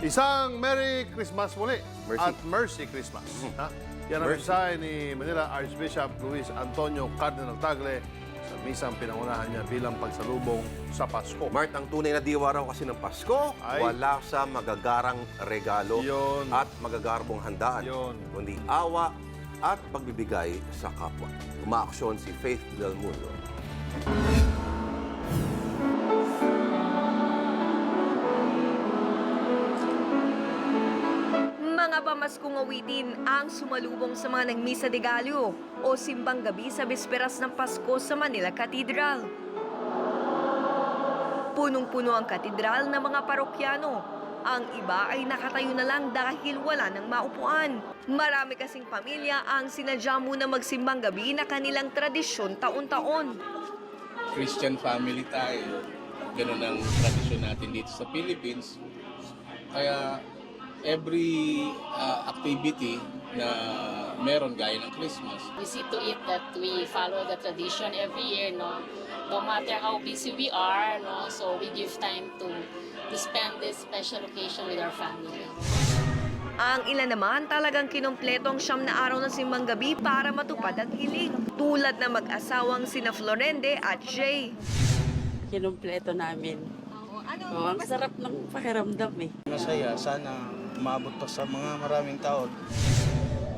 Isang Merry Christmas muli Mercy. at Mercy Christmas. Ha? Yan ang mensahe ni Manila Archbishop Luis Antonio Cardinal Tagle sa misang pinangunahan niya bilang pagsalubong sa Pasko. Mart, ang tunay na diwa raw kasi ng Pasko, Ay. wala sa magagarang regalo Yun. at magagarbong handaan, Yun. kundi awa at pagbibigay sa kapwa. Umaaksyon si Faith Del Mundo. Mga pamaskong awitin ang sumalubong sa mga nagmisa de Gallo o simbang gabi sa bisperas ng Pasko sa Manila Cathedral. Punong-puno ang katedral ng mga parokyano. Ang iba ay nakatayo na lang dahil wala nang maupuan. Marami kasing pamilya ang sinadya muna magsimbang gabi na kanilang tradisyon taon-taon. Christian family tayo. Ganun ang tradisyon natin dito sa Philippines. Kaya every uh, activity na meron gaya ng Christmas, we see to it that we follow the tradition every year, no? No matter how busy we are, no? So we give time to to spend this special occasion with our family. Ang ilan naman talagang kinompleto ang siyam na araw ng simbang gabi para matupad ang hiling. Tulad na mag-asawang sina Florende at Jay. kinumpleto namin. Oh, ang sarap ng pakiramdam eh. Masaya, sana maabot pa sa mga maraming tao.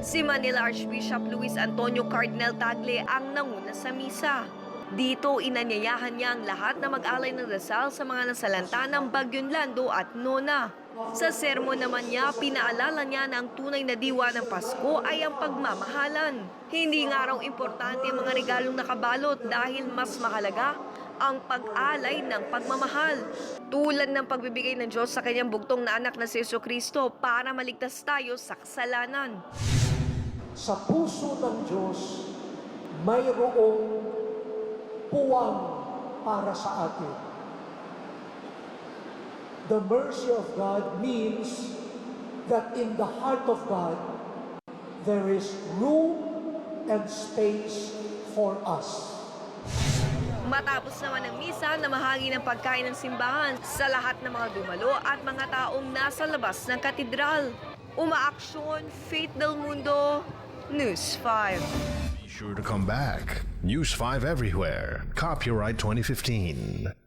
Si Manila Archbishop Luis Antonio Cardinal Tagle ang nanguna sa misa. Dito inanyayahan niya ang lahat na mag-alay ng dasal sa mga nasalanta ng Bagyong Lando at Nona. Sa sermon naman niya, pinaalala niya na ang tunay na diwa ng Pasko ay ang pagmamahalan. Hindi nga raw importante ang mga regalong nakabalot dahil mas mahalaga ang pag-alay ng pagmamahal. Tulad ng pagbibigay ng Diyos sa kanyang bugtong na anak na si Yeso Kristo para maligtas tayo sa kasalanan. sa puso ng Diyos mayroong puwang para sa atin. The mercy of God means that in the heart of God there is room and space for us. Matapos naman ang misa na mahagi ng pagkain ng simbahan sa lahat ng mga dumalo at mga taong nasa labas ng katedral. Umaaksyon, Faith Del Mundo, News 5. Be sure to come back. News 5 everywhere. Copyright 2015.